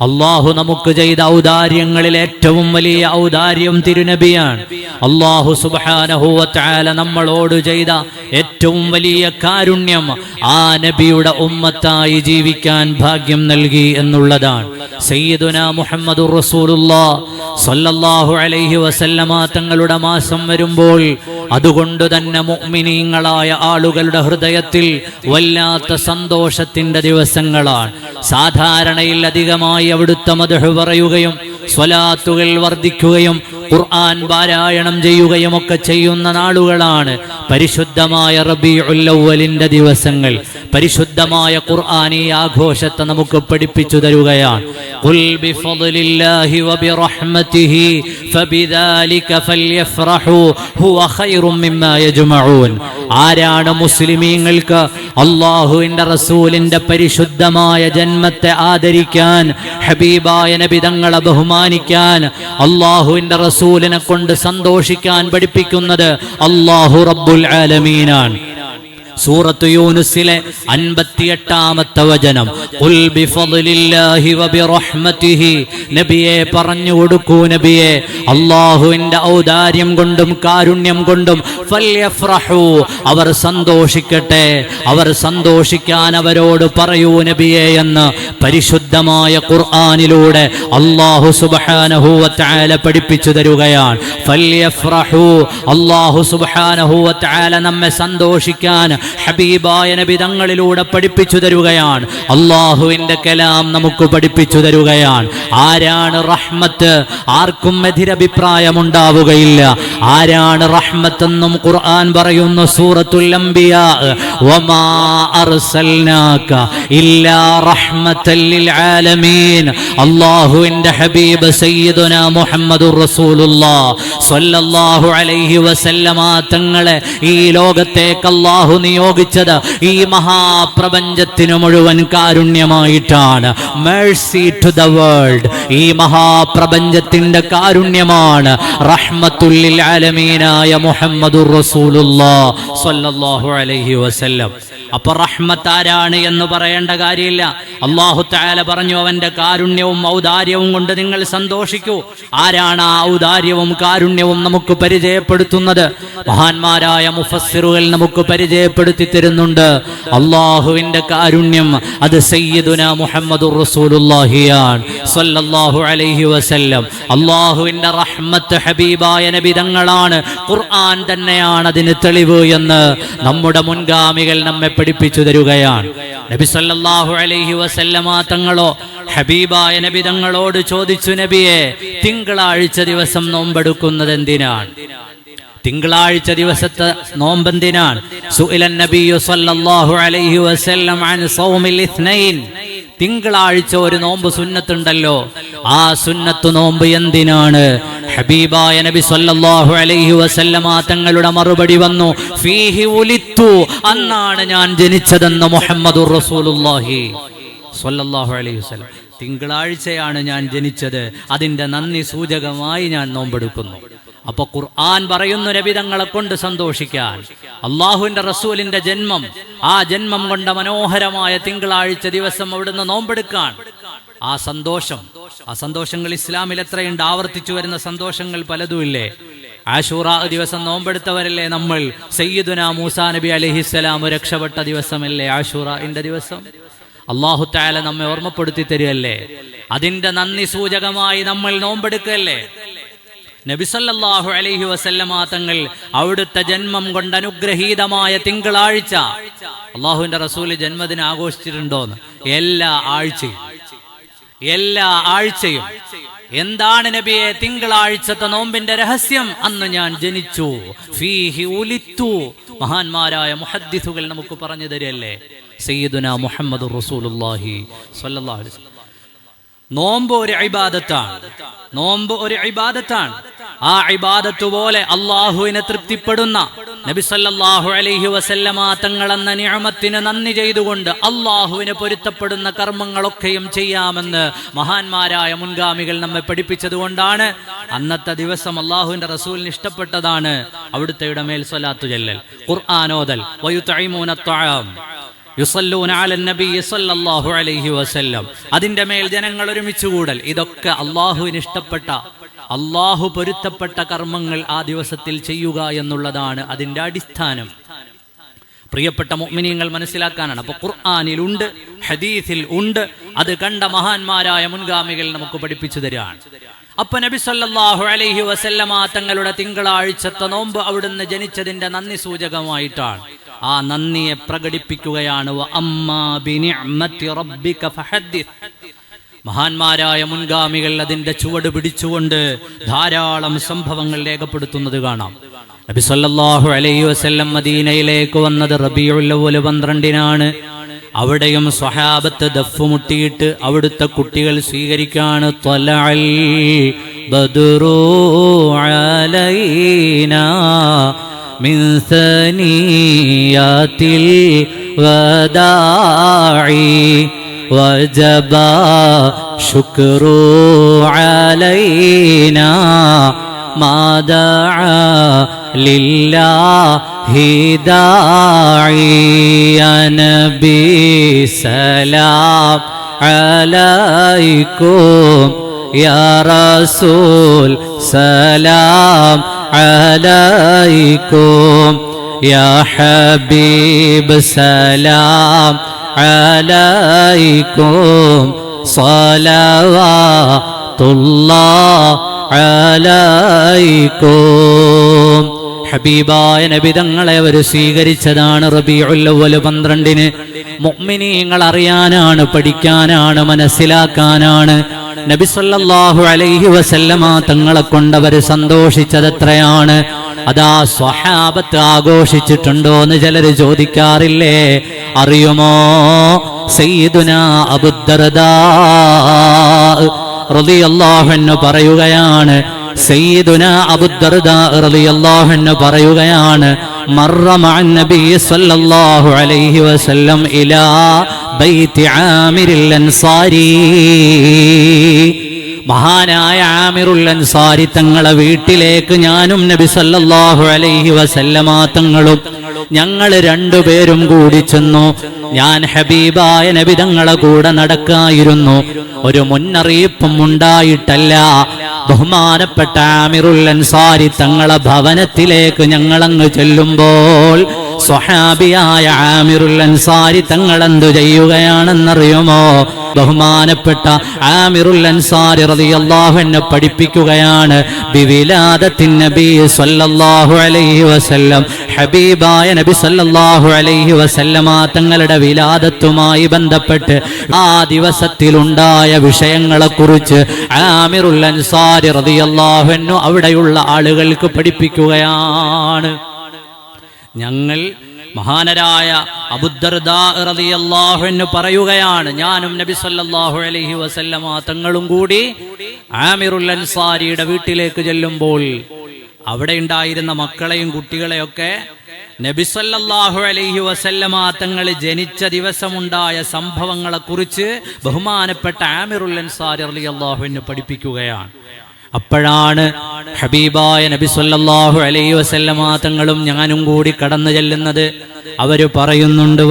അള്ളാഹു നമുക്ക് ചെയ്ത ഔദാര്യങ്ങളിൽ ഏറ്റവും വലിയ ഔദാര്യം തിരുനബിയാണ്. അള്ളാഹു സുബാനഹുവല നമ്മളോട് ചെയ്ത ഏറ്റവും വലിയ കാരുണ്യം ആ നബിയുടെ ഉമ്മത്തായി ജീവിക്കാൻ ഭാഗ്യം നൽകി എന്നുള്ളതാണ്. സയ്യിദുന മുഹമ്മദ് സല്ലല്ലാഹു അലൈഹി വസല്ലമ തങ്ങളുടെ മാസം വരുമ്പോൾ അതുകൊണ്ട് തന്നെ മുഅ്മിനീങ്ങളായ ആളുകളുടെ ഹൃദയത്തിൽ വല്ലാത്ത സന്തോഷത്തിന്റെ ദിവസങ്ങളാണ്. സാധാരണയിൽ അധികമായി അവിടുത്തെ മധു പറയുകയും സ്വലാത്തുകൾ വർദ്ധിക്കുകയും ഖുർആൻ പാരായണം ചെയ്യുകയും ഒക്കെ ചെയ്യുന്ന നാളുകളാണ്. പരിശുദ്ധമായ റബിഉല്ലവലിന്റെ ദിവസങ്ങൾ. പരിശുദ്ധമായ ഖുർആൻ ഈ ആഘോഷത്തെ നമുക്ക് പഠിപ്പിച്ചു തരുകയാണ്. ഖുൽ വബിറഹ്മതിഹി ഫബിദാലിക ഹുവ ഖൈറും മിമ്മാ യജ്മഊൻ. ആരാണ് മുസ്ലിമീങ്ങൾക്ക് അള്ളാഹുവിന്റെ റസൂലിന്റെ പരിശുദ്ധമായ ജന്മത്തെ ആദരിക്കാൻ ഹബീബായ നബിതങ്ങളെ ബഹുമാനിക്കാൻ അള്ളാഹുവിന്റെ റസൂലിനെ കൊണ്ട് സന്തോഷിക്കാൻ പഠിപ്പിക്കുന്നത് അള്ളാഹു റബ്ബുൽ ആലമീനാണ്. സൂറത്ത് യൂനുസിലെ അൻപത്തിയെട്ടാമത്തെ വചനം. നബിയെ പറഞ്ഞു കൊടുക്കൂ നബിയെ. അള്ളാഹുവിന്റെ ഔദാര്യം കൊണ്ടും കാരുണ്യം കൊണ്ടും അവർ സന്തോഷിക്കട്ടെ. അവർ സന്തോഷിക്കാൻ അവരോട് പറയൂ നബിയെ എന്ന് പരിശുദ്ധമായ ഖുർആനിലൂടെ അള്ളാഹു സുബ്ഹാനഹു വതആല പഠിപ്പിച്ചു തരുകയാണ്. അള്ളാഹു സുബ്ഹാനഹു വതആല നമ്മെ സന്തോഷിക്കാൻ ഹബീബായ നബി തങ്ങളിലൂടെ പഠിപ്പിച്ചു തരുകയാണ്. അള്ളാഹുവിന്റെ കലാം നമുക്ക് പഠിപ്പിച്ചു തരുകയാണ്. ആരാണ് റഹ്മത്ത്? ആർക്കും എതിരഭിപ്രായം ഉണ്ടാവുകയില്ല ആരാണ് റഹ്മത്ത് എന്നും ഖുർആൻ പറയുന്നു സൂറത്തുൽ അംബിയാ. വമാ അർസൽനാക ലിൽ ആലമീൻ. ഹബീബ് സയ്യിദുന മുഹമ്മദുർ റസൂലുള്ളാ. സല്ലല്ലാഹു അലൈഹി വസല്ലമ. തങ്ങളെ ഈ ലോകത്തേക്ക് അല്ലാഹു നിയോഗിച്ചത് ഈ മഹാപ്രപഞ്ചത്തിന് മുഴുവൻ കാരുണ്യമായിട്ടാണ്. മേഴ്സി ടു ദ വേൾഡ് ഈ മഹാപ്രപഞ്ചത്തിന്റെ കാരുണ്യമാണ്. റഹ്മത്തുല്ലിൽ ആലമീനായ മുഹമ്മദുർ റസൂലുള്ളാഹ് സ്വല്ലല്ലാഹു അലൈഹി വസല്ലം. അപ്പൊ റഹ്മത്ത് ആരാണ് എന്ന് പറയേണ്ട കാര്യമില്ല. അള്ളാഹു താല പറഞ്ഞു അവന്റെ കാരുണ്യവും ഔദാര്യവും കൊണ്ട് നിങ്ങൾ സന്തോഷിക്കൂ. ആരാണ് ആ ഔദാര്യവും കാരുണ്യവും നമുക്ക് പരിചയപ്പെടുത്തുന്നത്? മഹാന്മാരായ മുഫസ്സിറുകൾ നമുക്ക് പരിചയപ്പെടുത്തി. തരുന്നുണ്ട് അള്ളാഹുവിന്റെ കാരുണ്യം അത് സയ്യിദുന മുഹമ്മദ് റസൂലുള്ളാഹിയാണ്. സ്വല്ലല്ലാഹു അലൈഹി വസല്ലം. അള്ളാഹുവിന്റെ റഹ്മത്ത് ഹബീബായ നബി തങ്ങളാണ്. ഖുർആൻ തന്നെയാണ് അതിന് തെളിവ് എന്ന് നമ്മുടെ മുൻഗാമികൾ നമ്മെ പഠിപ്പിച്ചു തരുകയാണ്. നബി സല്ലല്ലാഹു അലൈഹി വസല്ലമ തങ്ങളോ ഹബീബായ നബി തങ്ങളോട് ചോദിച്ചു നബിയെ തിങ്കളാഴ്ച ദിവസം നോമ്പെടുക്കുന്നത് എന്തിനാണ്? തിങ്കളാഴ്ച ദിവസത്തെ നോമ്പെന്തിനാണ്. തിങ്കളാഴ്ച ഒരു നോമ്പ് സുന്നത്തുണ്ടല്ലോ. ആ സുന്നത്ത് നോമ്പ് എന്തിനാണ്? ഹബീബായ നബി സല്ലല്ലാഹു അലൈഹി വസല്ലമ തങ്ങളുടെ മറുപടി വന്നു. ഫീഹി ഉലിത്തു. അന്നാണ് ഞാൻ ജനിച്ചതെന്ന് മുഹമ്മദുർ റസൂലുള്ളാഹി സല്ലല്ലാഹു അലൈഹി വസല്ലം. തിങ്കളാഴ്ചയാണ് ഞാൻ ജനിച്ചത്. അതിന്റെ നന്ദി സൂചകമായി ഞാൻ നോമ്പെടുക്കുന്നു. അപ്പൊ ഖുർആൻ പറയുന്നു നബിതങ്ങളെ കൊണ്ട് സന്തോഷിക്കാൻ. അള്ളാഹുവിന്റെ റസൂലിന്റെ ജന്മം ആ ജന്മം കൊണ്ട മനോഹരമായ തിങ്കളാഴ്ച ദിവസം അവിടുന്ന് നോമ്പെടുക്കാൻ. ആ സന്തോഷം ആ സന്തോഷങ്ങൾ ഇസ്ലാമിൽ എത്രയുണ്ട്? ആവർത്തിച്ചു വരുന്ന സന്തോഷങ്ങൾ പലതുമില്ലേ? ആശൂറ ദിവസം നോമ്പെടുത്തവരല്ലേ നമ്മൾ? സയ്യിദുന മൂസാ നബി അലഹിസ്സലാം രക്ഷപ്പെട്ട ദിവസമല്ലേ ആഷൂറിന്റെ ദിവസം? അള്ളാഹു താല നമ്മെ ഓർമ്മപ്പെടുത്തി തരുമല്ലേ അതിന്റെ നന്ദി സൂചകമായി നമ്മൾ നോമ്പെടുക്കല്ലേ നബിസല്ലാഹു അലൈഹി വസല്ലമ തങ്ങൾ അവിടുത്തെ ജന്മം കൊണ്ട് അനുഗ്രഹീതമായ തിങ്കളാഴ്ച അള്ളാഹുവിന്റെ റസൂൽ ജന്മദിനം ആഘോഷിച്ചിട്ടുണ്ടോന്ന്? എല്ലാ ആഴ്ചയും. എല്ലാ ആഴ്ചയും. എന്താണ് നബിയെ തിങ്കളാഴ്ചത്തെ നോമ്പിന്റെ രഹസ്യം? അന്ന് ഞാൻ ജനിച്ചു. ഫീഹി ഉലിത്തു. മഹാന്മാരായ മുഹദ്ദിസുകൾ നമുക്ക് പറഞ്ഞു തരല്ലേ? സയ്യിദുന മുഹമ്മദ് റസൂലുള്ളാഹി സല്ലല്ലാഹു അലൈഹി നോമ്പ് ഒരു ഇബാദത്താണ്. നോമ്പ് ഒരു ഇബാദത്താണ്. ആ ഇബാദത്ത് പോലെ അള്ളാഹുവിനെ തൃപ്തിപ്പെടുന്ന നബിസല്ലാഹു അലൈഹി വസല്ലമ തങ്ങളെന്ന നിയമത്തിന് നന്ദി ചെയ്തുകൊണ്ട് അള്ളാഹുവിന് പൊരുത്തപ്പെടുന്ന കർമ്മങ്ങളൊക്കെയും ചെയ്യാമെന്ന് മഹാന്മാരായ മുൻഗാമികൾ നമ്മെ പഠിപ്പിച്ചതുകൊണ്ടാണ് അന്നത്തെ ദിവസം അള്ളാഹുവിന്റെ റസൂലിന് ഇഷ്ടപ്പെട്ടതാണ് അവിടുത്തെ മേൽ സ്വലാത്തു ചെല്ലൽ ഖുർആാനോദൽ അതിന്റെ മേൽ ജനങ്ങൾ ഒരുമിച്ചുകൂടൽ ഇതൊക്കെ അള്ളാഹുവിന് ഇഷ്ടപ്പെട്ട അള്ളാഹു പൊരുത്തപ്പെട്ട കർമ്മങ്ങൾ ആ ദിവസത്തിൽ ചെയ്യുക എന്നുള്ളതാണ് അതിന്റെ അടിസ്ഥാനം. പ്രിയപ്പെട്ട മുഅ്മിനീങ്ങൾ മനസ്സിലാക്കാനാണ്. അപ്പൊ ഖുർആാനിൽ ഉണ്ട് ഹദീസിൽ ഉണ്ട് അത് കണ്ട മഹാന്മാരായ മുൻഗാമികൾ നമുക്ക് പഠിപ്പിച്ചു തരികയാണ്. അപ്പൊ നബി സല്ലല്ലാഹു അലൈഹി വസല്ലമ തങ്ങളുടെ തിങ്കളാഴ്ചത്തെ നോമ്പ് അവിടുന്ന് ജനിച്ചതിന്റെ നന്ദി സൂചകമായിട്ടാണ്. ആ നന്ദിയെ പ്രകടിപ്പിക്കുകയാണ് മഹാന്മാരായ മുൻഗാമികൾ അതിന്റെ ചുവട് പിടിച്ചുകൊണ്ട് ധാരാളം സംഭവങ്ങൾ രേഖപ്പെടുത്തുന്നത് കാണാം. നബി സല്ലല്ലാഹു അലൈഹി വസല്ലം മദീനയിലേക്ക് വന്നത് റബീഉൽ അവ്വൽ പന്ത്രണ്ടിനാണ്. അവിടെയും സ്വഹാബത്ത് ദഫ് മുട്ടിയിട്ട് അവിടുത്തെ കുട്ടികൾ സ്വീകരിക്കാണ്. വദാഇ وجب شكر علينا ما دعا لله داعي يا نبي سلام عليكم يا رسول سلام عليكم يا حبيب سلام عليكم صلوات الله عليكم ഹബീബായ നബിതങ്ങളെ അവർ സ്വീകരിച്ചതാണ് റബീഉൽ അവ്വൽ പന്ത്രണ്ടിന് മുഅ്മിനീങ്ങൾ അറിയാനാണ് പഠിക്കാനാണ് മനസ്സിലാക്കാനാണ് നബി സല്ലല്ലാഹു അലൈഹി വസല്ലമ തങ്ങളെ കൊണ്ടവർ സന്തോഷിച്ചത് എത്രയാണ്? അതാ സ്വഹാബത്ത് ആഘോഷിച്ചിട്ടുണ്ടോ എന്ന് ചിലർ ചോദിക്കാറില്ലേ? അറിയുമോ? സയ്യിദുന അബുദ്ദർദാ പറയുകയാണ്. സയ്യിദുന അബുദ്ദർദാ റളിയല്ലാഹു അൻഹു പറയുകയാണ് مع النبي صلى സല്ലല്ലാഹു അലൈഹി വസല്ലം ഇലാ بيت عامر അൻസാരി. മഹാനായ ആമിറുൽ അൻസാരി തങ്ങളെ വീട്ടിലേക്ക് ഞാനും നബി സല്ലല്ലാഹു അലൈഹി വസല്ലമ തങ്ങളും ഞങ്ങൾ രണ്ടുപേരും കൂടി ചെന്നു. ഞാൻ ഹബീബായ നബി തങ്ങളെ കൂടെ നടക്കായിരുന്നു. ഒരു മുന്നറിയിപ്പും ഉണ്ടായിട്ടല്ല. ബഹുമാനപ്പെട്ട അമിറുൽ അൻസാരി തങ്ങളെ ഭവനത്തിലേക്ക് ഞങ്ങളങ്ങ് ചെല്ലുമ്പോൾ സ്വഹാബിയായ ആമിറുൽ അൻസാരി തങ്ങൾ എന്തു ചെയ്യുകയാണെന്നറിയുമോ? ബഹുമാനപ്പെട്ട ആമിറുൽ അൻസാരി റളിയല്ലാഹു അൻഹു പഠിപ്പിക്കുകയാണ്. ബിവിലാദത്തിൻ നബി സല്ലല്ലാഹു അലൈഹി വസല്ലം ഹബീബായ നബി സല്ലല്ലാഹു അലൈഹി വസല്ലമ തങ്ങളുടെ വിലാദത്തുമായി ബന്ധപ്പെട്ട് ആ ദിവസത്തിലുണ്ടായ വിഷയങ്ങളെക്കുറിച്ച് ആമിറുൽ അൻസാരി റളിയല്ലാഹു അൻഹു അവിടെയുള്ള ആളുകൾക്ക് പഠിപ്പിക്കുകയാണ്. ഞങ്ങൾ മഹാനരായ അബുദ്ദർദാഹുവിന് പറയുകയാണ്. ഞാനും നബി സല്ലാഹു അലഹി വസല്ലമ തങ്ങളും കൂടി ആമിറുൽ അൻസാരിയുടെ വീട്ടിലേക്ക് ചെല്ലുമ്പോൾ അവിടെ ഉണ്ടായിരുന്ന മക്കളെയും കുട്ടികളെയൊക്കെ നബി സല്ലല്ലാഹു അലൈഹി വസല്ലമ തങ്ങൾ ജനിച്ച ദിവസമുണ്ടായ സംഭവങ്ങളെക്കുറിച്ച് ബഹുമാനപ്പെട്ട ആമിറുൽ അൻസാരി റളിയല്ലാഹുവിന് പഠിപ്പിക്കുകയാണ്. അപ്പോഴാണ് ഹബീബായ നബി സല്ലല്ലാഹു അലൈഹി വസല്ലമ തങ്ങളും ഞാനും കൂടി കടന്നു ചെല്ലുന്നത്. അവർ പറയുന്നുണ്ട്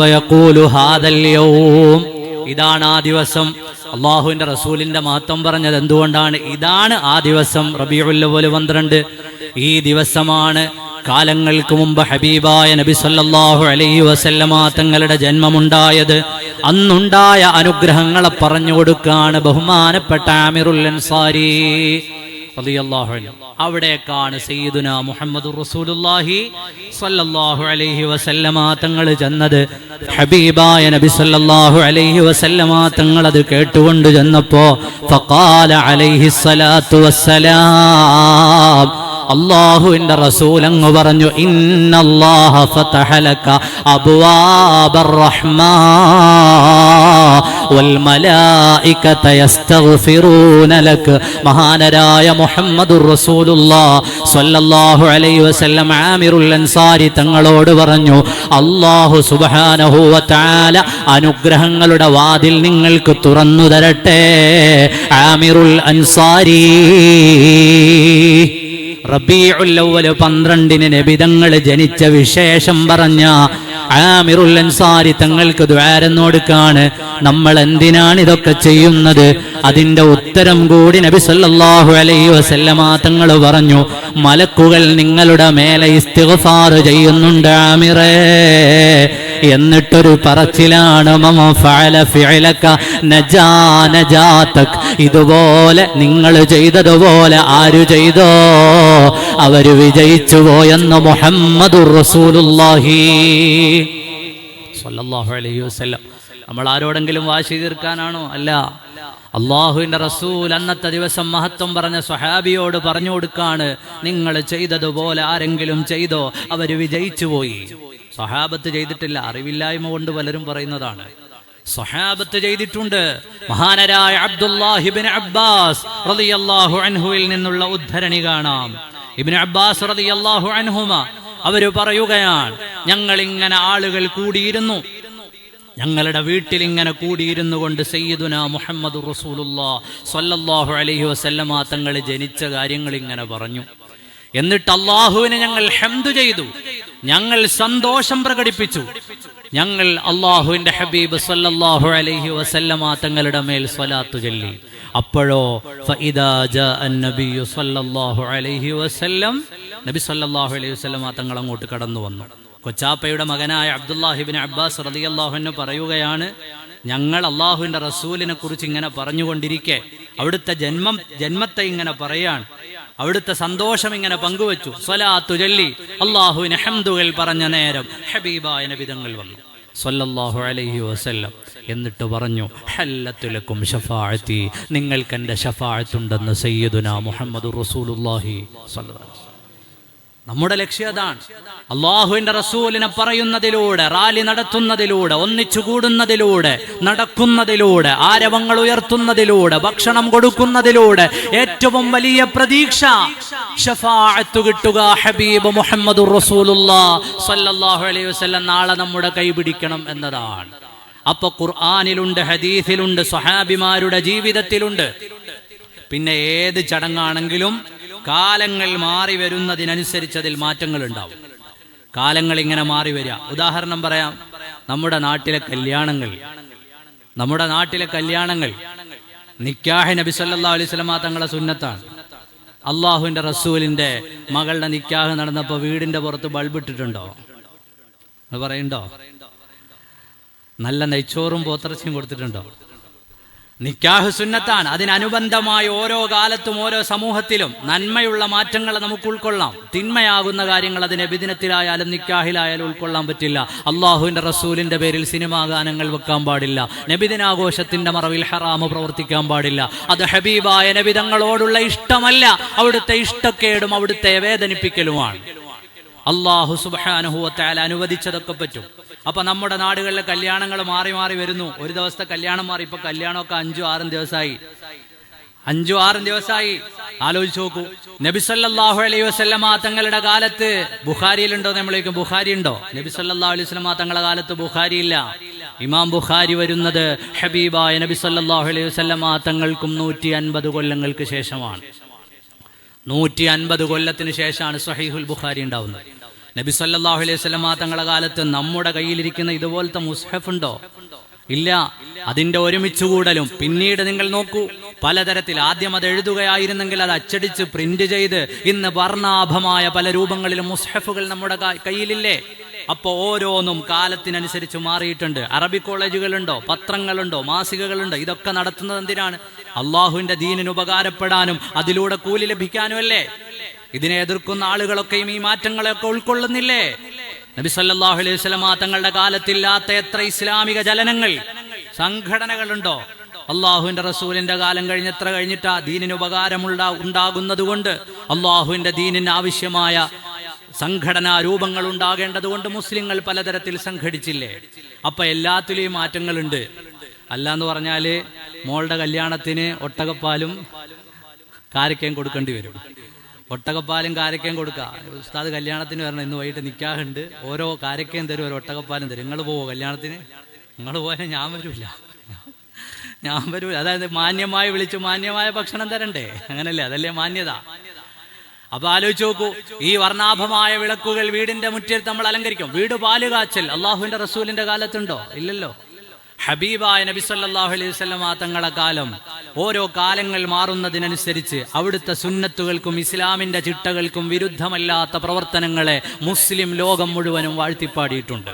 ഹാദൽ യൗം. ഇതാണ് ആ ദിവസം. അള്ളാഹുവിന്റെ റസൂലിന്റെ മഹത്വം പറഞ്ഞത് എന്തുകൊണ്ടാണ്? ഇതാണ് ആ ദിവസം. റബീഉൽ അവ്വൽ പന്ത്രണ്ട്. ഈ ദിവസമാണ് കാലങ്ങൾക്ക് മുമ്പ് ഹബീബായ നബി സല്ലാഹു അലൈഹി വസല്ലമ തങ്ങളുടെ ജന്മമുണ്ടായത്. അന്നുണ്ടായ അനുഗ്രഹങ്ങളെ പറഞ്ഞു കൊടുക്കാണ് ബഹുമാനപ്പെട്ട ആമിറുൽ അൻസാരി. അവിടേക്കാണ് സയ്യിദുന മുഹമ്മദ് റസൂലുള്ളാഹി സ്വല്ലല്ലാഹു അലൈഹി വസല്ലമ തങ്ങൾ ചെന്നത്. ഹബീബായ നബി സല്ലല്ലാഹു അലൈഹി വസല്ലമ തങ്ങൾ അത് കേട്ടുകൊണ്ട് ചെന്നപ്പോ ഫഖാല അലൈഹി സ്വലാത്തു വസ്സലാം. അള്ളാഹുവിന്റെ അങ്ങ് പറഞ്ഞു മഹാനരായ മുഹമ്മദ് അൻസാരി തങ്ങളോട് പറഞ്ഞു അള്ളാഹു സുബ്ഹാനഹു വ അനുഗ്രഹങ്ങളുടെ വാതിൽ നിങ്ങൾക്ക് തുറന്നു തരട്ടെ ആമിറുൽ അൻസാരി. റബീഉൽ അവ്വൽ പന്ത്രണ്ടിന് നബിതങ്ങൾ ജനിച്ച വിശേഷം പറഞ്ഞ ആമിറുൽ അൻസാരി തങ്ങൾക്ക് ദ്വാരന്നോടുക്കാണ് നമ്മൾ എന്തിനാണ് ഇതൊക്കെ ചെയ്യുന്നത്? അതിന്റെ ഉത്തരം കൂടി നബി സല്ലല്ലാഹു അലൈഹി വസല്ലമ തങ്ങൾ പറഞ്ഞു. മലക്കുകൾ നിങ്ങളുടെ മേലെ ഇസ്തിഗ്ഫാർ ചെയ്യുന്നുണ്ട് ആമിറേ. എന്നിട്ടൊരു പറച്ചിലാണ്. ഇതുപോലെ നിങ്ങൾ ചെയ്തതുപോലെ ആര് ചെയ്തോ അവർ വിജയിച്ചു പോയെന്ന് മുഹമ്മദ് അലൈഹി വസല്ലം. നമ്മൾ ആരോടെങ്കിലും വാശി തീർക്കാനാണോ? അല്ല. അള്ളാഹുവിന്റെ റസൂൽ അന്നത്തെ ദിവസം മഹത്വം പറഞ്ഞ സ്വഹാബിയോട് പറഞ്ഞു കൊടുക്കാണ്. നിങ്ങൾ ചെയ്തതുപോലെ ആരെങ്കിലും ചെയ്തോ അവർ വിജയിച്ചു പോയി. സ്വഹാബത്ത് ചെയ്തിട്ടില്ല അറിവില്ലായ്മ കൊണ്ട് പലരും പറയുന്നതാണ്. സ്വഹാബത്ത് ചെയ്തിട്ടുണ്ട്. മഹാനരായ അബ്ദുല്ലാഹിബിൻ അബ്ബാസ് റളിയല്ലാഹു അൻഹുവിൽ നിന്നുള്ള ഉദ്ധരണി കാണാം. ഇബിൻ അബ്ബാസ് റളിയല്ലാഹു അൻഹുമ അവർ പറയുകയാണ് ഞങ്ങൾ ഇങ്ങനെ ആളുകൾ കൂടിയിരുന്നു. ഞങ്ങളുടെ വീട്ടിൽ ഇങ്ങനെ കൂടിയിരുന്നു കൊണ്ട് സയ്യിദുന മുഹമ്മദ് റസൂലുല്ലാ സ്വല്ലല്ലാഹു അലൈഹി വസല്ലമ തങ്ങൾ ജനിച്ച കാര്യങ്ങൾ ഇങ്ങനെ പറഞ്ഞു. എന്നിട്ട് അള്ളാഹുവിനെ ഞങ്ങൾ ഹെന്തു ചെയ്തു. ഞങ്ങൾ സന്തോഷം പ്രകടിപ്പിച്ചു. ഞങ്ങൾ അള്ളാഹുവിന്റെ ഹബീബ് സല്ലല്ലാഹു അലൈഹി വസല്ലമ തങ്ങളുടെ മേൽ സ്വലാത്തു ചൊല്ലി. അപ്പോഴോ നബി സല്ലല്ലാഹു അലൈഹി വസല്ലം നബി സല്ലല്ലാഹു അലൈഹി വസല്ലമ തങ്ങൾ അങ്ങോട്ട് കടന്നു വന്നു. കൊച്ചാപ്പയുടെ മകനായ അബ്ദുല്ലാഹിബിൻ അബ്ബാസ് റളിയല്ലാഹുവിന് പറയുകയാണ് ഞങ്ങൾ അള്ളാഹുവിന്റെ റസൂലിനെ കുറിച്ച് ഇങ്ങനെ പറഞ്ഞുകൊണ്ടിരിക്കെ. അവിടുത്തെ ജന്മം ജന്മത്തെ ഇങ്ങനെ പറയാണ്. അവിടുത്തെ സന്തോഷം ഇങ്ങനെ പങ്കുവച്ചു. സ്വലാത്തു ചൊല്ലി അള്ളാഹുവിന് ഹംദുകൾ പറഞ്ഞ നേരം ഹബീബായ നബിതങ്ങൾ വന്നു. സ്വല്ലല്ലാഹു അലൈഹി വസല്ലം. എന്നിട്ട് പറഞ്ഞു ഹല്ലത്തുലക്കും ഷഫാഅത്തി നിങ്ങൾക്ക് എന്റെ ഷഫാഅത്തുണ്ടെന്ന് സയ്യിദുന മുഹമ്മദ് റസൂലുള്ളാഹി സ്വല്ലല്ലാഹു. നമ്മുടെ ലക്ഷ്യം അതാണ്. അള്ളാഹുവിന്റെ റസൂലിനെ പറയുന്നതിലൂടെ റാലി നടത്തുന്നതിലൂടെ ഒന്നിച്ചു കൂടുന്നതിലൂടെ നടക്കുന്നതിലൂടെ ആരവങ്ങൾ ഉയർത്തുന്നതിലൂടെ ഭക്ഷണം കൊടുക്കുന്നതിലൂടെ ഏറ്റവും വലിയ പ്രതീക്ഷ ഷഫാഅത്ത് കിട്ടുക ഹബീബ് മുഹമ്മദ് സല്ലല്ലാഹു അലൈഹി വസല്ലം നാളെ നമ്മുടെ കൈ പിടിക്കണം എന്നതാണ്. അപ്പൊ ഖുർആാനിലുണ്ട് ഹദീസിലുണ്ട് സ്വഹാബിമാരുടെ ജീവിതത്തിലുണ്ട്. പിന്നെ ഏത് ചടങ്ങാണെങ്കിലും കാലങ്ങൾ മാറി വരുന്നതിനനുസരിച്ച് അതിൽ മാറ്റങ്ങൾ ഉണ്ടാവും കാലങ്ങൾ ഇങ്ങനെ മാറി വരിക. ഉദാഹരണം പറയാം. നമ്മുടെ നാട്ടിലെ കല്യാണങ്ങൾ. നമ്മുടെ നാട്ടിലെ കല്യാണങ്ങൾ. നിക്കാഹ് നബി സല്ലാ അലൈഹി വസല്ലമ തങ്ങളെ സുന്നത്താണ്. അള്ളാഹുവിന്റെ റസൂലിന്റെ മകളുടെ നിക്കാഹ് നടന്നപ്പോൾ വീടിന്റെ പുറത്ത് ബൾബ് ഇട്ടിട്ടുണ്ടോ? അത് പറയണ്ടോ നല്ല നെയ്ച്ചോറും പോത്തിറച്ചിയും കൊടുത്തിട്ടുണ്ടോ? നിക്കാഹ് സുന്നത്താണ്. അതിനനുബന്ധമായി ഓരോ കാലത്തും ഓരോ സമൂഹത്തിലും നന്മയുള്ള മാറ്റങ്ങൾ നമുക്ക് ഉൾക്കൊള്ളാം. തിന്മയാകുന്ന കാര്യങ്ങൾ അതിനെ നബിദിനത്തിലായാലും നിക്കാഹിലായാലും ഉൾക്കൊള്ളാൻ പറ്റില്ല. അള്ളാഹുവിന്റെ റസൂലിന്റെ പേരിൽ സിനിമാ ഗാനങ്ങൾ വെക്കാൻ പാടില്ല. നബിദിനാഘോഷത്തിന്റെ മറവിൽ ഹറാമ് പ്രവർത്തിക്കാൻ പാടില്ല. അത് ഹബീബായ നബിതങ്ങളോടുള്ള ഇഷ്ടമല്ല. അവിടുത്തെ ഇഷ്ടക്കേടും അവിടുത്തെ വേദനിപ്പിക്കലുമാണ്. അള്ളാഹു സുബാനുഭവത്താൽ അനുവദിച്ചതൊക്കെ പറ്റും. അപ്പൊ നമ്മുടെ നാടുകളിലെ കല്യാണങ്ങൾ മാറി മാറി വരുന്നു. ഒരു ദിവസത്തെ കല്യാണം മാറി. ഇപ്പൊ കല്യാണമൊക്കെ അഞ്ചും ആറും ദിവസമായി. അഞ്ചു ആറും ദിവസമായി. ആലോചിച്ച് നോക്കൂ. നബി സല്ലല്ലാഹു അലൈഹി വസല്ലമ തങ്ങളുടെ കാലത്ത് ബുഖാരിയിലുണ്ടോ നമ്മളേക്ക് ബുഖാരി ഉണ്ടോ നബി സല്ലല്ലാഹു അലൈഹി വസല്ലമ തങ്ങളുടെ കാലത്ത് ബുഖാരി ഇല്ല ഇമാം ബുഖാരി വരുന്നത് ഹബീബായ നബി സല്ലല്ലാഹു അലൈഹി വസല്ലമ തങ്ങൾക്കും നൂറ്റി അൻപത് കൊല്ലങ്ങൾക്ക് ശേഷമാണ്. നൂറ്റി അൻപത് കൊല്ലത്തിന് ശേഷമാണ് സഹീഹുൽ ബുഖാരി ഉണ്ടാവുന്നത്. നബി സല്ലാഹു അലൈഹി വസല്ലമ തങ്ങളുടെ കാലത്ത് നമ്മുടെ കയ്യിലിരിക്കുന്ന ഇതുപോലത്തെ മുസ്ഹഫ് ഉണ്ടോ ഇല്ല. അതിന്റെ ഒരുമിച്ച് കൂടലും പിന്നീട് നിങ്ങൾ നോക്കൂ പലതരത്തിൽ ആദ്യം അത് എഴുതുകയായിരുന്നെങ്കിൽ അത് അച്ചടിച്ച് പ്രിന്റ് ചെയ്ത് ഇന്ന് വർണാഭമായ പല രൂപങ്ങളിലും മുസ്ഹഫുകൾ നമ്മുടെ കയ്യിലില്ലേ? അപ്പൊ ഓരോന്നും കാലത്തിനനുസരിച്ച് മാറിയിട്ടുണ്ട്. അറബി കോളേജുകളുണ്ടോ? പത്രങ്ങളുണ്ടോ? മാസികകളുണ്ടോ? ഇതൊക്കെ നടത്തുന്നത് എന്തിനാണ്? അള്ളാഹുവിന്റെ ദീനിന് ഉപകാരപ്പെടാനും അതിലൂടെ കൂലി ലഭിക്കാനും അല്ലേ ഇതിനെ എതിർക്കുന്ന ആളുകളൊക്കെയും ഈ മാറ്റങ്ങളെയൊക്കെ ഉൾക്കൊള്ളുന്നില്ലേ? നബി സല്ലാഹു അലൈഹി വസല്ലമ തങ്ങളുടെ കാലത്തില്ലാത്ത എത്ര ഇസ്ലാമിക ജലനങ്ങൾ സംഘടനകളുണ്ടോ? അള്ളാഹുവിന്റെ റസൂലിന്റെ കാലം കഴിഞ്ഞ് എത്ര കഴിഞ്ഞിട്ടാ ദീനിന് ഉപകാരമുള്ള ഉണ്ടാകുന്നത് കൊണ്ട് അള്ളാഹുവിന്റെ ദീനിന് ആവശ്യമായ സംഘടനാ രൂപങ്ങൾ ഉണ്ടാകേണ്ടതുകൊണ്ട് മുസ്ലിങ്ങൾ പലതരത്തിൽ സംഘടിച്ചില്ലേ? അപ്പൊ എല്ലാത്തിലും മാറ്റങ്ങളുണ്ട്. അല്ല എന്ന് പറഞ്ഞാൽ മോളുടെ കല്യാണത്തിന് ഒട്ടകപ്പാലും കാരക്കയും കൊടുക്കേണ്ടി വരും. ഒട്ടകപ്പാലും കാരക്കയും കൊടുക്കുക ഉസ്താദ് കല്യാണത്തിന് വരണം. ഇന്ന് വൈകിട്ട് നിൽക്കാറുണ്ട് ഓരോ കാരക്കയും തരും ഒരു ഒട്ടകപ്പാലും തരും. നിങ്ങൾ പോവോ കല്യാണത്തിന്? നിങ്ങൾ പോയാൽ ഞാൻ വരൂല. ഞാൻ വരൂല. അതായത് മാന്യമായി വിളിച്ചു മാന്യമായ ഭക്ഷണം തരണ്ടേ? അങ്ങനല്ലേ? അതല്ലേ മാന്യത. അപ്പൊ ആലോചിച്ച് നോക്കൂ. ഈ വർണാഭമായ വിളക്കുകൾ വീടിന്റെ മുറ്റത്ത് നമ്മൾ അലങ്കരിക്കും. വീട് പാലുകാച്ചൽ. അള്ളാഹുവിന്റെ റസൂലിന്റെ കാലത്തുണ്ടോ? ഇല്ലല്ലോ. ഹബീബായ നബി സല്ലാഹു അലൈഹി വസല്ലമ തങ്ങളെ കാലം ഓരോ കാലങ്ങൾ മാറുന്നതിനനുസരിച്ച് അവിടുത്തെ സുന്നത്തുകൾക്കും ഇസ്ലാമിന്റെ ചിട്ടകൾക്കും വിരുദ്ധമല്ലാത്ത പ്രവർത്തനങ്ങളെ മുസ്ലിം ലോകം മുഴുവനും വാഴ്ത്തിപ്പാടിയിട്ടുണ്ട്.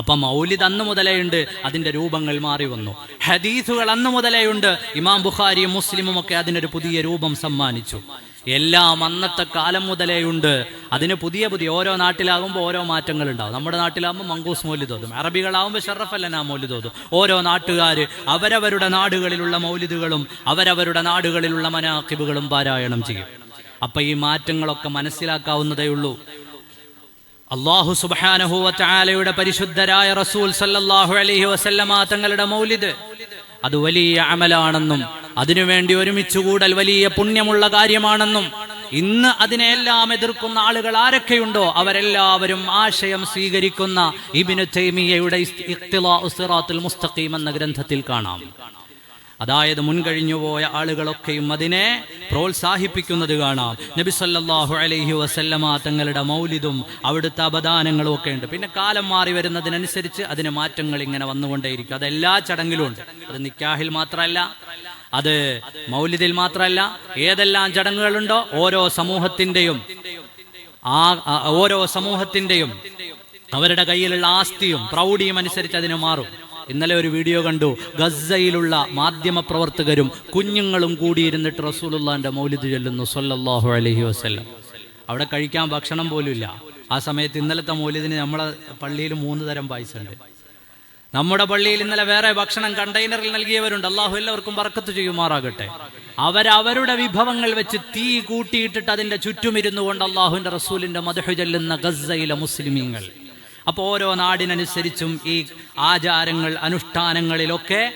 അപ്പൊ മൗലിദ് അന്ന് മുതലേ ഉണ്ട് അതിന്റെ രൂപങ്ങൾ മാറി വന്നു. ഹദീസുകൾ അന്ന് മുതലേ ഉണ്ട് ഇമാം ബുഖാരിയും മുസ്ലിമും ഒക്കെ അതിനൊരു പുതിയ രൂപം സമ്മാനിച്ചു. എല്ലാം അന്നത്തെ കാലം മുതലേ ഉണ്ട്. അതിന് പുതിയ പുതിയ ഓരോ നാട്ടിലാകുമ്പോൾ ഓരോ മാറ്റങ്ങൾ ഉണ്ടാവും നമ്മുടെ നാട്ടിലാകുമ്പോൾ മങ്കൂസ് മൗലി തോന്നും അറബികളാകുമ്പോൾ ഷറഫല്ലന മൗലി തോന്നും ഓരോ നാട്ടുകാർ അവരവരുടെ നാടുകളിലുള്ള മൗലിദുകളും അവരവരുടെ നാടുകളിലുള്ള മനാക്കിബുകളും പാരായണം ചെയ്യും. അപ്പൊ ഈ മാറ്റങ്ങളൊക്കെ മനസ്സിലാക്കാവുന്നതേ ഉള്ളൂ. അള്ളാഹു സുബാനഹുവലയുടെ പരിശുദ്ധരായ റസൂൽ സല്ലാഹു അലഹി വസല്ലമ തങ്ങളുടെ മൗലിദ് അത് വലിയ അമലാണെന്നും അതിനുവേണ്ടി ഒരുമിച്ചുകൂടൽ വലിയ പുണ്യമുള്ള കാര്യമാണെന്നും ഇന്ന് അതിനെല്ലാം എതിർക്കുന്ന ആളുകൾ ആരൊക്കെയുണ്ടോ അവരെല്ലാവരും ആശയം സ്വീകരിക്കുന്ന ഇബിനു തൈമിയയുടെ മുസ്തഖീം എന്ന ഗ്രന്ഥത്തിൽ കാണാം. അതായത് മുൻകഴിഞ്ഞുപോയ ആളുകളൊക്കെയും അതിനെ പ്രോത്സാഹിപ്പിക്കുന്നത് കാണാം. നബി സല്ലല്ലാഹു അലൈഹി വസല്ലമ തങ്ങളുടെ മൗലിതും അവിടുത്തെ അപദാനങ്ങളും ഒക്കെ ഉണ്ട്. പിന്നെ കാലം മാറി വരുന്നതിനനുസരിച്ച് അതിന് മാറ്റങ്ങൾ ഇങ്ങനെ വന്നുകൊണ്ടേയിരിക്കും. അത് എല്ലാ ചടങ്ങിലും ഉണ്ട്. അത് നിക്കാഹിൽ മാത്രമല്ല അത് മൗലിദിൽ മാത്രമല്ല ഏതെല്ലാം ചടങ്ങുകളുണ്ടോ ഓരോ സമൂഹത്തിന്റെയും ആ- ഓരോ സമൂഹത്തിന്റെയും അവരുടെ കയ്യിലുള്ള ആസ്തിയും പ്രൗഢിയും അനുസരിച്ച് അതിന് മാറും. ഇന്നലെ ഒരു വീഡിയോ കണ്ടു. ഗസയിലുള്ള മാധ്യമ പ്രവർത്തകരും കുഞ്ഞുങ്ങളും കൂടിയിരുന്നിട്ട് റസൂലുള്ളാന്റെ മൗലിദ് ചൊല്ലുന്നു സൊല്ലാഹു അലഹി വസ്ല്ലം. അവിടെ കഴിക്കാൻ ഭക്ഷണം പോലുമില്ല. ആ സമയത്ത് ഇന്നലത്തെ മൗലിദിന് നമ്മളെ പള്ളിയിൽ മൂന്ന് തരം പായസമുണ്ട്. നമ്മുടെ പള്ളിയിൽ ഇന്നലെ വേറെ ഭക്ഷണം കണ്ടെയ്നറിൽ നൽകിയവരുണ്ട്. അള്ളാഹു എല്ലാവർക്കും വറക്കത്ത് ചെയ്യുമാറാകട്ടെ. അവരവരുടെ വിഭവങ്ങൾ വെച്ച് തീ കൂട്ടിയിട്ടിട്ട് അതിന്റെ ചുറ്റുമിരുന്നു കൊണ്ട് അള്ളാഹുവിന്റെ റസൂലിന്റെ മധുഹു ചെല്ലുന്ന ഗസയിലെ മുസ്ലിമീങ്ങൾ. അപ്പോൾ ഓരോ നാടിനനുസരിച്ചും ഈ ആചാരങ്ങൾ അനുഷ്ഠാനങ്ങളിലൊക്കെ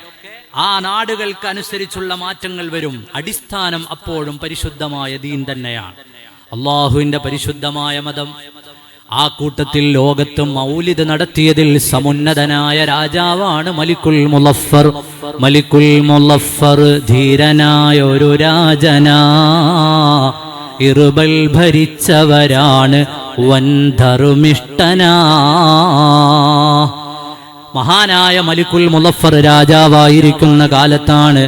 ആ നാടുകൾക്ക് അനുസരിച്ചുള്ള മാറ്റങ്ങൾ വരും. അടിസ്ഥാനം അപ്പോഴും പരിശുദ്ധമായ ദീൻ തന്നെയാണ്. അള്ളാഹുവിന്റെ പരിശുദ്ധമായ മതം. ആ കൂട്ടത്തിൽ ലോകത്ത് മൗലിദ് നടത്തിയതിൽ സമുന്നതനായ രാജാവാണ് മലിക്കുൽ മുലഫർ മലിക്കുൽ മുലഫർ ധീരനായ ഒരു രാജനാ. ഇറുബൽ ഭരിച്ചവരാണ് വൻധർമിഷ്ടനാ മഹാനായ മലിക്കുൽ മുലഫർ രാജാവായിരിക്കുന്ന കാലത്താണ്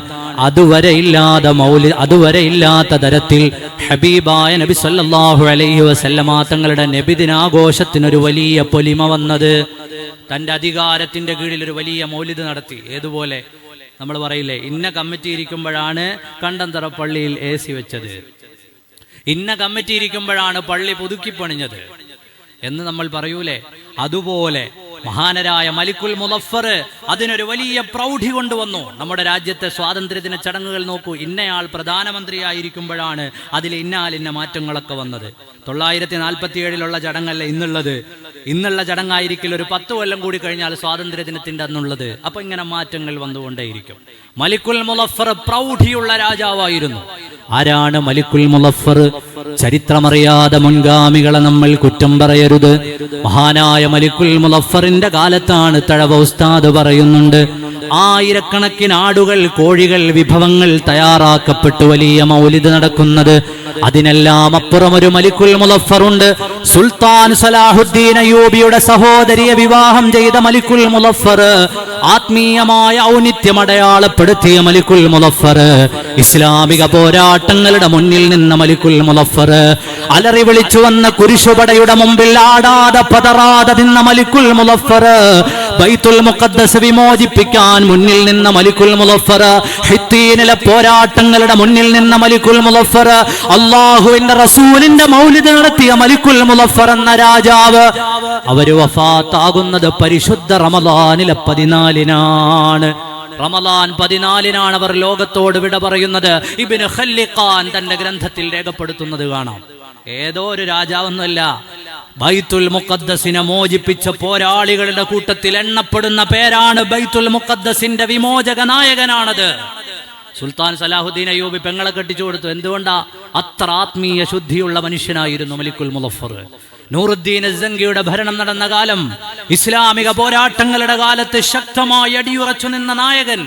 അതുവരെ ഇല്ലാതെ മൗലി അതുവരെ ഇല്ലാത്ത തരത്തിൽ ഹബീബായ നബി സല്ലാഹു അലൈഹി വസല്ലമ തങ്ങളുടെ നബിദിനാഘോഷത്തിനൊരു വലിയ പൊലിമ വന്നത്. തന്റെ അധികാരത്തിന്റെ കീഴിൽ ഒരു വലിയ മൗലിത് നടത്തി. ഏതുപോലെ? നമ്മൾ പറയില്ലേ ഇന്ന കമ്മിറ്റി ഇരിക്കുമ്പോഴാണ് കണ്ടന്തറ പള്ളിയിൽ എ സി വെച്ചത്. ഇന്ന കമ്മിറ്റി ഇരിക്കുമ്പോഴാണ് പള്ളി പുതുക്കി പണിഞ്ഞത് എന്ന് നമ്മൾ പറയൂലേ? അതുപോലെ മഹാനരായ മലിക്കുൽ മുലഫർ അതിനൊരു വലിയ പ്രൗഢി കൊണ്ടുവന്നു. നമ്മുടെ രാജ്യത്തെ സ്വാതന്ത്ര്യദിന ചടങ്ങുകൾ നോക്കൂ. ഇന്നയാൾ പ്രധാനമന്ത്രിയായിരിക്കുമ്പോഴാണ് അതിൽ ഇന്നാലിന്ന മാറ്റങ്ങളൊക്കെ വന്നത്. തൊള്ളായിരത്തി നാൽപ്പത്തി ഏഴിലുള്ള ചടങ്ങല്ല ഇന്നുള്ളത്. ഇന്നുള്ള ചടങ്ങായിരിക്കില്ല ഒരു പത്ത് കൊല്ലം കൂടി കഴിഞ്ഞാൽ സ്വാതന്ത്ര്യ ദിനത്തിന്റെ അന്നുള്ളത്. അപ്പൊ ഇങ്ങനെ മാറ്റങ്ങൾ വന്നുകൊണ്ടേയിരിക്കും. മലിക്കുൽ മുലഫർ പ്രൗഢിയുള്ള രാജാവായിരുന്നു. ആരാണ് മലിക്കുൽ മുലഫർ ചരിത്രമറിയാതെ മുൻഗാമികളെ നമ്മൾ കുറ്റം പറയരുത്. മഹാനായ മലിക്കുൽ മുലഫറിന്റെ കാലത്താണ് തഴവ ഉസ്താദ് പറയുന്നുണ്ട്. ആയിരക്കണക്കിന് ആടുകൾ കോഴികൾ വിഭവങ്ങൾ തയ്യാറാക്കപ്പെട്ടു വലിയ മൗലിത് നടക്കുന്നത്. അതിനെല്ലാം അപ്പുറം ഒരു മലിക്കുൽ മുലഫറുണ്ട് സുൽത്താൻ സലാഹുദ്ദീൻ അയ്യൂബിയുടെ സഹോദരിയെ വിവാഹം ചെയ്ത മലിക്കുൽ മുലഫർ ആത്മീയമായ ഔന്നിത്യം അടയാളപ്പെടുത്തിയ മലിക്കുൽ മുലഫർ ഇസ്ലാമിക പോരാട്ടങ്ങളുടെ മുന്നിൽ നിന്ന മലിക്കുൽ മുലഫർ അലറി വിളിച്ചു വന്ന കുരിശുപടയുടെ മുമ്പിൽ ആടാതെ പതറാതെ നിന്ന മലിക്കുൽ മുലഫർ ബൈത്തുൽ മുഖദ്ദസ് വിമോചിപ്പിക്കാൻ മുന്നിൽ നിന്ന മലിക്കുൽ മുലഫർ ഹിത്തീനിലെ പോരാട്ടങ്ങളുടെ മുന്നിൽ നിന്ന മലിക്കുൽ മുലഫർ അള്ളാഹുവിന്റെ റസൂലിന്റെ മൗലിദ് നടത്തിയ മലിക്കുൽ മുലഫർ എന്ന രാജാവ് അവർ വഫാത്താകുന്നത് പരിശുദ്ധ റമദാനിലെ പതിനാലിനാണ്. റമദാൻ പതിനാലിനാണ് അവർ ലോകത്തോട് വിട പറയുന്നത്. ഇബിന് ഖല്ലിഖാൻ തന്റെ ഗ്രന്ഥത്തിൽ രേഖപ്പെടുത്തുന്നത് കാണാം. ഏതോ ഒരു രാജാവൊന്നുമല്ല. ബൈത്തുൽ മുഖദ്ദസിനെ മോചിപ്പിച്ച പോരാളികളുടെ കൂട്ടത്തിൽ എണ്ണപ്പെടുന്ന പേരാണ് ബൈത്തുൽ മുഖദ്ദസിന്റെ വിമോചക നായകനാണത്. സുൽത്താൻ സലാഹുദ്ദീൻ അയ്യൂബി പെങ്ങളെ കെട്ടിച്ചു കൊടുത്തു. എന്തുകൊണ്ടാ? അത്ര ആത്മീയ ശുദ്ധിയുള്ള മനുഷ്യനായിരുന്നു മലിക്കുൽ മുലഫർ നൂറുദ്ദീൻ അസ്സംഗിയുടെ ഭരണം നടന്ന കാലം ഇസ്ലാമിക പോരാട്ടങ്ങളുടെ കാലത്ത് ശക്തമായി അടിയുറച്ചു നിന്ന നായകൻ.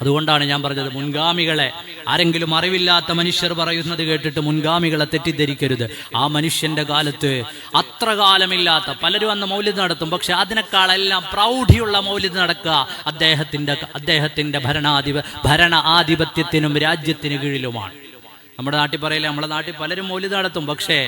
അതുകൊണ്ടാണ് ഞാൻ പറഞ്ഞത് മുൻഗാമികളെ ആരെങ്കിലും അറിവില്ലാത്ത മനുഷ്യർ പറയുന്നത് കേട്ടിട്ട് മുൻഗാമികളെ തെറ്റിദ്ധരിക്കരുത്. ആ മനുഷ്യന്റെ കാലത്ത് അത്ര കാലമില്ലാത്ത പലരും അന്ന് മൗലിദ് നടത്തും പക്ഷെ അതിനേക്കാളെല്ലാം പ്രൗഢിയുള്ള മൗലിദ് നടക്കുക അദ്ദേഹത്തിന്റെ അദ്ദേഹത്തിന്റെ ഭരണാധിപ ഭരണ ആധിപത്യത്തിനും രാജ്യത്തിന് കീഴിലുമാണ്. നമ്മുടെ നാട്ടിൽ പറയില്ല നമ്മുടെ നാട്ടിൽ പലരും മൗലിദ് നടത്തും പക്ഷേ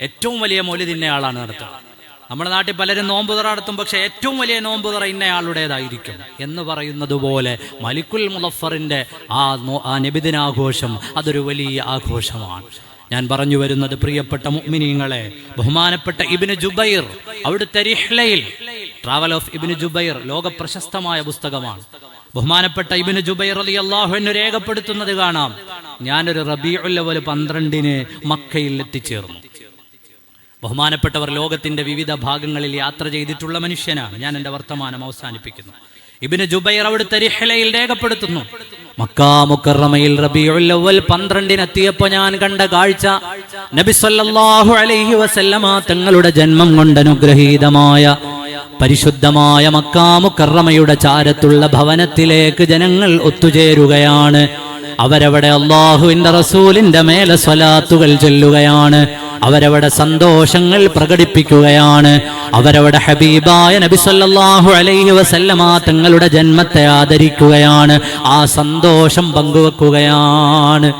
ഏറ്റവും വലിയ മൗലിദ് ഇന്നയാളാണ് നടത്തുക. നമ്മുടെ നാട്ടിൽ പലരും നോമ്പുതറ നടത്തും പക്ഷെ ഏറ്റവും വലിയ നോമ്പുതറ ഇന്നയാളുടേതായിരിക്കും എന്ന് പറയുന്നത് പോലെ മലിക്കുൽ മുലഫറിന്റെ ആ ആ നബിദിനാഘോഷം അതൊരു വലിയ ആഘോഷമാണ്. ഞാൻ പറഞ്ഞു വരുന്നത് പ്രിയപ്പെട്ട മുഅ്മിനീങ്ങളെ ബഹുമാനപ്പെട്ട ഇബിന് ജുബൈർ അവിടുത്തെ റിഹ്ലയിൽ ട്രാവൽ ഓഫ് ഇബിന് ജുബൈർ ലോക പ്രശസ്തമായ പുസ്തകമാണ്. ബഹുമാനപ്പെട്ട ഇബിന് ജുബൈർ അലി അള്ളാഹുവിന് രേഖപ്പെടുത്തുന്നത് കാണാം. ഞാനൊരു റബീഉൽ അവൽ പന്ത്രണ്ടിന് മക്കയിൽ എത്തിച്ചേർന്നു. ബഹുമാനപ്പെട്ടവർ ലോകത്തിന്റെ വിവിധ ഭാഗങ്ങളിൽ യാത്ര ചെയ്തിട്ടുള്ള മനുഷ്യനാണ്. ഞാൻ എന്റെ വർത്തമാനം അവസാനിപ്പിക്കുന്നു. ഇബിന് ജുബൈർ അവിടുത്തെ റിഹ്ലയിൽ രേഖപ്പെടുത്തുന്നു. മക്കാമുക്കറമയിൽ അവൽ പന്ത്രണ്ടിനെത്തിയപ്പോ ഞാൻ കണ്ട കാഴ്ച നബിസ്വല്ലാഹു അലൈഹി വസല്ലമ തങ്ങളുടെ ജന്മം കൊണ്ട് അനുഗ്രഹീതമായ പരിശുദ്ധമായ മക്കാമുക്കറമയുടെ ചാരത്തുള്ള ഭവനത്തിലേക്ക് ജനങ്ങൾ ഒത്തുചേരുകയാണ്. അവരവിടെ അള്ളാഹുവിന്റെ റസൂലിന്റെ മേലെ സ്വലാത്തുകൾ ചൊല്ലുകയാണ്. അവരവിടെ സന്തോഷങ്ങൾ പ്രകടിപ്പിക്കുകയാണ്. അവരവിടെ ഹബീബായ നബി സല്ലല്ലാഹു അലൈഹി വസല്ലമ തങ്ങളുടെ ജന്മത്തെ ആദരിക്കുകയാണ്. ആ സന്തോഷം പങ്കുവെക്കുകയാണ്.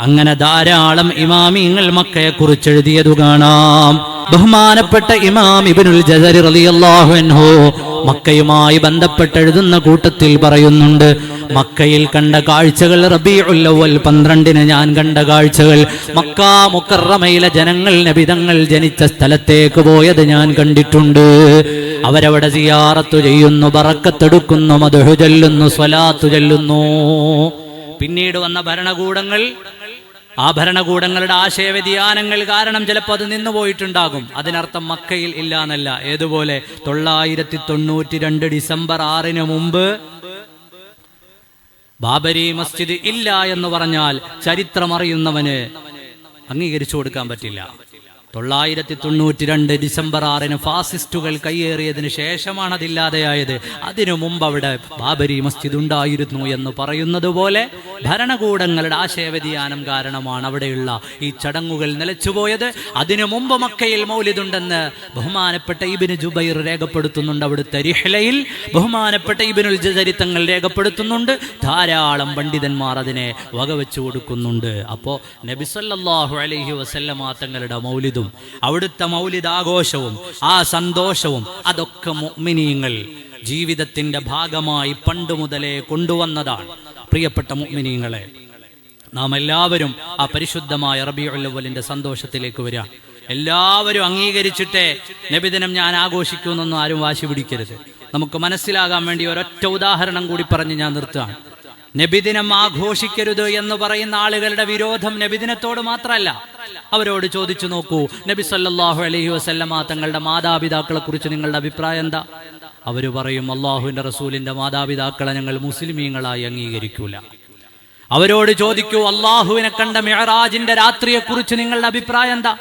അങ്ങനെ ധാരാളം ഇമാമിങ്ങൾ മക്കയെ കുറിച്ച് എഴുതിയതു കാണാം. ബഹുമാനപ്പെട്ട ഇമാം ഇബിനുൽ ജസരി റളിയല്ലാഹു അൻഹു മക്കയുമായി ബന്ധപ്പെട്ട് എഴുതുന്ന കൂട്ടത്തിൽ പറയുന്നുണ്ട് മക്കയിൽ കണ്ട കാഴ്ചകൾ റബീഉൽ അവ്വൽ പന്ത്രണ്ടിന് ഞാൻ കണ്ട കാഴ്ചകൾ. മക്ക മുക്കറമയിലെ ജനങ്ങൾ നബിതങ്ങൾ ജനിച്ച സ്ഥലത്തേക്ക് പോയത് ഞാൻ കണ്ടിട്ടുണ്ട്. അവരവിടെ സിയാറത്തു ചെയ്യുന്നു പറക്കത്തെടുക്കുന്നു മധുഹു ചൊല്ലുന്നു സ്വലാത്തു ചൊല്ലുന്നു. പിന്നീട് വന്ന ഭരണകൂടങ്ങൾ ആ ഭരണകൂടങ്ങളുടെ ആശയവ്യതിയാനങ്ങൾ കാരണം ചിലപ്പോൾ അത് നിന്നു പോയിട്ടുണ്ടാകും. അതിനർത്ഥം മക്കയിൽ ഇല്ല എന്നല്ല. ഏതുപോലെ തൊള്ളായിരത്തി തൊണ്ണൂറ്റി രണ്ട് ഡിസംബർ ആറിന് മുമ്പ് ബാബരി മസ്ജിദ് ഇല്ല എന്ന് പറഞ്ഞാൽ ചരിത്രമറിയുന്നവന് അംഗീകരിച്ചു കൊടുക്കാൻ പറ്റില്ല. തൊള്ളായിരത്തി തൊണ്ണൂറ്റി രണ്ട് ഡിസംബർ ആറിന് ഫാസിസ്റ്റുകൾ കയ്യേറിയതിന് ശേഷമാണ് അതില്ലാതെയായത്. അതിനു മുമ്പ് അവിടെ ബാബരി മസ്ജിദ് ഉണ്ടായിരുന്നു എന്ന് പറയുന്നത് പോലെ ഭരണകൂടങ്ങളുടെ ആശയവ്യതിയാനം കാരണമാണ് അവിടെയുള്ള ഈ ചടങ്ങുകൾ നിലച്ചുപോയത്. അതിനു മുമ്പ് മക്കയിൽ മൗലിദുണ്ടെന്ന് ബഹുമാനപ്പെട്ട ഇബിന് ജുബൈർ രേഖപ്പെടുത്തുന്നുണ്ട് അവിടുത്തെ റിഹ്ലയിൽ. ബഹുമാനപ്പെട്ട ഇബിനുൽ ചരിത്രങ്ങൾ രേഖപ്പെടുത്തുന്നുണ്ട്. ധാരാളം പണ്ഡിതന്മാർ അതിനെ വകവെച്ചു കൊടുക്കുന്നുണ്ട്. അപ്പോ നബിസല്ലാഹു അലഹി വസല്ലമ തങ്ങളുടെ മൗലിദും അവിടുത്തെ മൗലിദാഘോഷവും ആ സന്തോഷവും അതൊക്കെ മുഅ്മിനീങ്ങൾ ജീവിതത്തിന്റെ ഭാഗമായി പണ്ട് മുതലേ കൊണ്ടുവന്നതാണ്. പ്രിയപ്പെട്ട മുഅ്മിനീങ്ങളെ നാം എല്ലാവരും ആ പരിശുദ്ധമായ റബിയുള്ളവലിന്റെ സന്തോഷത്തിലേക്ക് വരിക എല്ലാവരും അംഗീകരിച്ചിട്ടേ നബിദിനം ഞാൻ ആഘോഷിക്കുമെന്നൊന്നും ആരും വാശി പിടിക്കരുത്. നമുക്ക് മനസ്സിലാകാൻ വേണ്ടി ഒരൊറ്റ ഉദാഹരണം കൂടി പറഞ്ഞ് ഞാൻ നിർത്തുകയാണ്. നബിദിനം ആഘോഷിക്കരുത് എന്ന് പറയുന്ന ആളുകളുടെ വിരോധം നബിദിനത്തോട് മാത്രമല്ല അവരോട് ചോദിച്ചു നോക്കൂ നബി സല്ലാഹു അലഹി വസല്ലമ തങ്ങളുടെ മാതാപിതാക്കളെ കുറിച്ച് നിങ്ങളുടെ അഭിപ്രായം എന്താ? അവർ പറയും അള്ളാഹുവിന്റെ റസൂലിന്റെ മാതാപിതാക്കളെ ഞങ്ങൾ മുസ്ലിമീങ്ങളായി അംഗീകരിക്കൂല. അവരോട് ചോദിക്കൂ അള്ളാഹുവിനെ കണ്ട മെഹറാജിന്റെ രാത്രിയെ കുറിച്ച് നിങ്ങളുടെ അഭിപ്രായം എന്താ?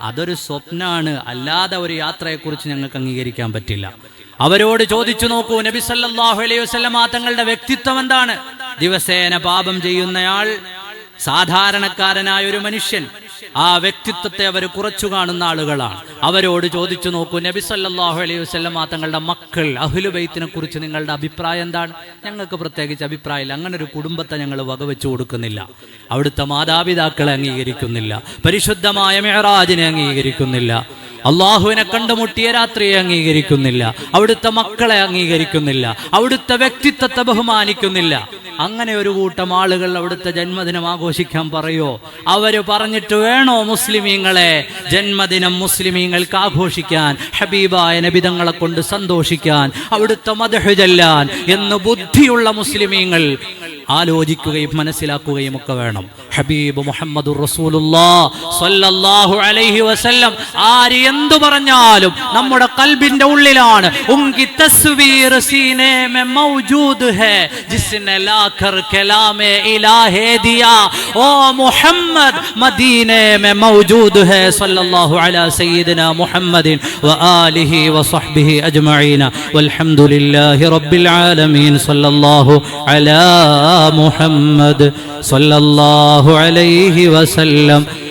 അതൊരു സ്വപ്നാണ് അല്ലാതെ ഒരു യാത്രയെക്കുറിച്ച് ഞങ്ങൾക്ക് അംഗീകരിക്കാൻ പറ്റില്ല. അവരോട് ചോദിച്ചു നോക്കൂ നബി സല്ലല്ലാഹു അലൈഹി വസല്ലമ തങ്ങളുടെ വ്യക്തിത്വം എന്താണ്? ദിവസേന പാപം ചെയ്യുന്നയാൾ സാധാരണക്കാരനായ ഒരു മനുഷ്യൻ. ആ വ്യക്തിത്വത്തെ അവർ കുറച്ചു കാണുന്ന ആളുകളാണ്. അവരോട് ചോദിച്ചു നോക്കൂ നബി സല്ലല്ലാഹു അലൈഹി വസല്ലമ തങ്ങളുടെ മക്കൾ അഹുലുബൈത്തിനെ കുറിച്ച് നിങ്ങളുടെ അഭിപ്രായം എന്താണ്? ഞങ്ങൾക്ക് പ്രത്യേകിച്ച് അഭിപ്രായമില്ല. അങ്ങനെ ഒരു കുടുംബത്തെ ഞങ്ങൾ വകവെച്ചു കൊടുക്കുന്നില്ല. അവിടുത്തെ മാതാപിതാക്കളെ അംഗീകരിക്കുന്നില്ല. പരിശുദ്ധമായ മെഹറാജിനെ അംഗീകരിക്കുന്നില്ല. അള്ളാഹുവിനെ കണ്ടുമുട്ടിയ രാത്രിയെ അംഗീകരിക്കുന്നില്ല. അവിടുത്തെ മക്കളെ അംഗീകരിക്കുന്നില്ല. അവിടുത്തെ വ്യക്തിത്വത്തെ ബഹുമാനിക്കുന്നില്ല. അങ്ങനെ ഒരു കൂട്ടം ആളുകൾ അവിടുത്തെ ജന്മദിനം ആഘോഷിക്കാൻ പറയോ? അവർ പറഞ്ഞിട്ട് വേണോ മുസ്ലിമീങ്ങളെ ജന്മദിനം മുസ്ലിമീങ്ങൾക്ക് ആഘോഷിക്കാൻ? ഹബീബായ നബിതങ്ങളെ കൊണ്ട് സന്തോഷിക്കാൻ അവിടുത്തെ മദഹ് ചെല്ലാൻ എന്ന് ബുദ്ധിയുള്ള മുസ്ലിമീങ്ങൾ ആലോചിക്കുകയും മനസ്സിലാക്കുകയും ഒക്കെ വേണം. ഹബീബ് മുഹമ്മദ് അലൈഹി വസല്ലം. ആര് എന്തു പറഞ്ഞാലും നമ്മുടെ കൽബിന്റെ ഉള്ളിലാണ്. ഉൻകി തസ്വീർ സീനെ മൗജൂദ് ഇലാഹേ ഓ മുഹമ്മദ് മദീനെ മൗജൂദ് അലാ മുഹമ്മദിൻ അലൈഹി വസല്ലം.